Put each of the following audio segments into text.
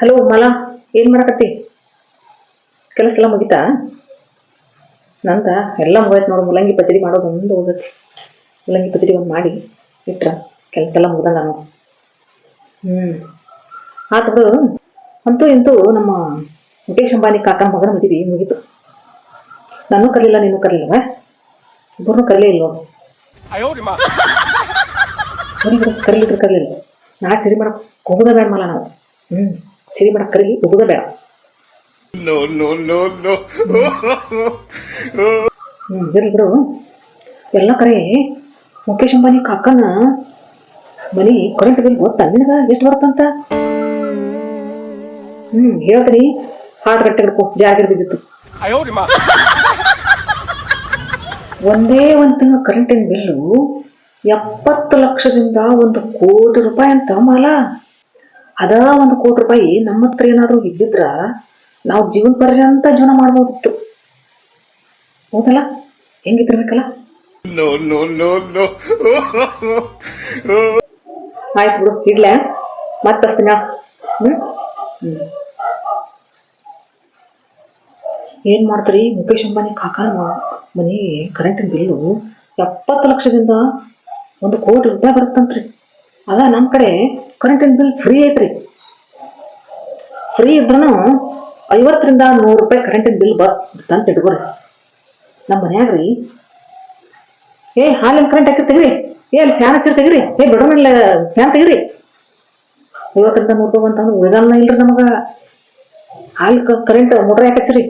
Hello Mala ಏನು ಮಾಡಕತ್ತಿ? ಕೆಲಸ ಎಲ್ಲ ಮುಗಿತಾ? ನಂತ ಎಲ್ಲ ಮುಗಿತ್ ನೋಡು. ಮುಲಂಗಿ ಪಚಡಿ ಮಾಡೋದು ಒಂದು ಹೋಗತ್ತೆ. ಮುಲಂಗಿ ಪಚಡಿ ಒಂದು ಮಾಡಿ ಇಟ್ರ ಕೆಲಸ ಎಲ್ಲ ಮುಗ್ದಂಗ ನೋಡು. ಹ್ಞೂ ಆದ್ರೂ ಅಂತೂ ಇಂತೂ ನಮ್ಮ ಮುಖೇಶ್ ಅಂಬಾನಿ ಕಾಕನ ಮಗನ ಮದುವೆ ಮುಗಿತು. ನಾನು ಕರಲಿಲ್ಲ ನೀನು ಕರಲಿಲ್ಲವ? ಇಬ್ಬರು ಕರಲೇ ಇಲ್ಲ ಕರಲಿದ್ರು ಕರಲಿಲ್ಲ. ನಾಳೆ ಸರಿ ಮಾಡ ಕೋಗುದ ಬೇಡ ಮಲ್ಲ ನಾವು. ಹ್ಮ್. ಸಿಡಿಬೇಡ ಕರಗಿ ಉಗುದ ಬೇಡ. ಬಿಡು. ಎಲ್ಲ ಕರೆ. ಮುಕೇಶ್ ಅಂಬಾನಿ ಕಾಕನ ಮನಿ ಕರೆಂಟ್ ಬಿಲ್ ಗೊತ್ತಾ? ನಿನಗ ಎಷ್ಟು ಬರ್ತಂತ ಹ್ಮ್ ಹೇಳ್ತೀನಿ. ಹಾಡ್ ಗಟ್ಟೆ ಹಿಡ್ಕೊ ಜಾಗಿರ್ ಬಿದ್ದಿತ್ತು ಒಂದೇ ಒಂದು ತಿಂಗಳ ಕರೆಂಟಿನ ಬಿಲ್ಲು ಎಪ್ಪತ್ತು ಲಕ್ಷದಿಂದ ಒಂದು ಕೋಟಿ ರೂಪಾಯಿ ಅಂತ ಮಾಲಾ. ಅದ ಒಂದು ಕೋಟಿ ರೂಪಾಯಿ ನಮ್ಮ ಹತ್ರ ಏನಾದರೂ ಇದ್ದಿದ್ರ ನಾವು ಜೀವನ ಪರ್ಯಂತ ಜೀವನ ಮಾಡ್ಬೋದಿತ್ತು. ಹೌದಲ್ಲ? no! ಆಯ್ತು ಬಿಡು ಇಡ್ಲೆ. ಮತ್ತೆ ಏನ್ ಹ್ಞೂ ಹ್ಞೂ ಏನು ಮಾಡ್ತೀರಿ? ಮುಖೇಶ್ ಅಂಬಾನಿ ಕಾಕಾ ಮನೆ ಕರೆಂಟಿನ ಬಿಲ್ಲು ಎಪ್ಪತ್ತು ಲಕ್ಷದಿಂದ ಒಂದು ಕೋಟಿ ರೂಪಾಯಿ ಬರುತ್ತಂತ್ರಿ. ಅದ ನಮ್ಮ ಕಡೆ ಕರೆಂಟಿನ ಬಿಲ್ ಫ್ರೀ ಐತ್ರಿ. ಫ್ರೀ ಇದ್ರೂ ಐವತ್ತರಿಂದ ನೂರು ರೂಪಾಯಿ ಕರೆಂಟಿನ ಬಿಲ್ ಬರ್ತಂತ ಇಟ್ಕೊರಿ. ನಮ್ಮ ಮನ್ಯಾಗ ರೀ, ಏ ಹಾಲಿನ ಕರೆಂಟ್ ಹಾಕಿ ತೆಗ್ರಿ, ಏ ಅಲ್ಲಿ ಫ್ಯಾನ್ ಹಚ್ಚಿರ್ ತೆಗ್ರಿ, ಏ ಬಡವಣ್ಣ ಫ್ಯಾನ್ ತೆಗಿರಿ. ಐವತ್ತರಿಂದ ನೂರು ರೂಪಾಯಿ ಅಂತಂದ್ರೆ ಉಳಿದಲ್ಲ ಇಲ್ರಿ ನಮಗೆ. ಹಾಲು ಕರೆಂಟ್ ಮೋಟ್ರ್ ಯಾಕೆ ಹಚ್ಚಿರಿ,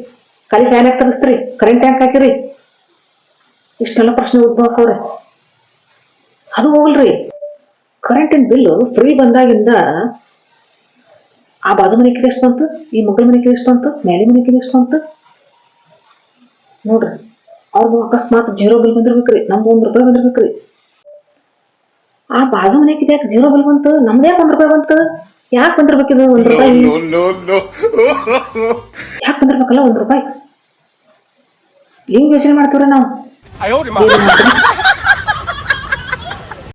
ಖಾಲಿ ಫ್ಯಾನ್ ಯಾಕೆ ತೆಗಿಸ್ತೀರಿ ಕರೆಂಟ್ ಯಾಕೆ ಹಾಕಿರಿ. ಇಷ್ಟೆಲ್ಲ ಪ್ರಶ್ನೆ ಉದ್ಭವ ಆಕವ್ರಿ. ಅದು ಹೋಗಲ್ರಿ. ಕರೆಂಟಿನ ಬಿಲ್ ಫ್ರೀ ಬಂದಾಗಿಂದ ಆ ಬಾಜು ಮನೆ ಎಷ್ಟು ಬಂತು ಈ ಮಗಳ ಮನೆ ಎಷ್ಟು ಬಂತು ಮೇಲೆ ಮನೆಗೆ ಎಷ್ಟು ಬಂತು ನೋಡ್ರಿ ಅವ್ರದ್ದು ಅಕಸ್ಮಾತ್ ಜೀರೋ ಬಿಲ್ ಬಂದಿರ್ಬೇಕ್ರಿ ನಮ್ದು ಒಂದ್ ರೂಪಾಯಿ ಬಂದಿರ್ಬೇಕ್ರಿ. ಆ ಬಾಜು ಮನೆಗೆ ಯಾಕೆ ಜೀರೋ ಬಿಲ್ ಬಂತು? ನಮ್ದು ಯಾಕೆ ಒಂದ್ ರೂಪಾಯಿ ಬಂತು? ಯಾಕೆ ಬಂದಿರ್ಬೇಕಿದು ಒಂದ್ ರೂಪಾಯಿ! ಯಾಕೆ ಬಂದಿರ್ಬೇಕಲ್ಲ ಒಂದ್ ರೂಪಾಯಿ? ಹಿಂಗ್ ಯೋಚನೆ ಮಾಡ್ತೀವ್ರಿ ನಾವು?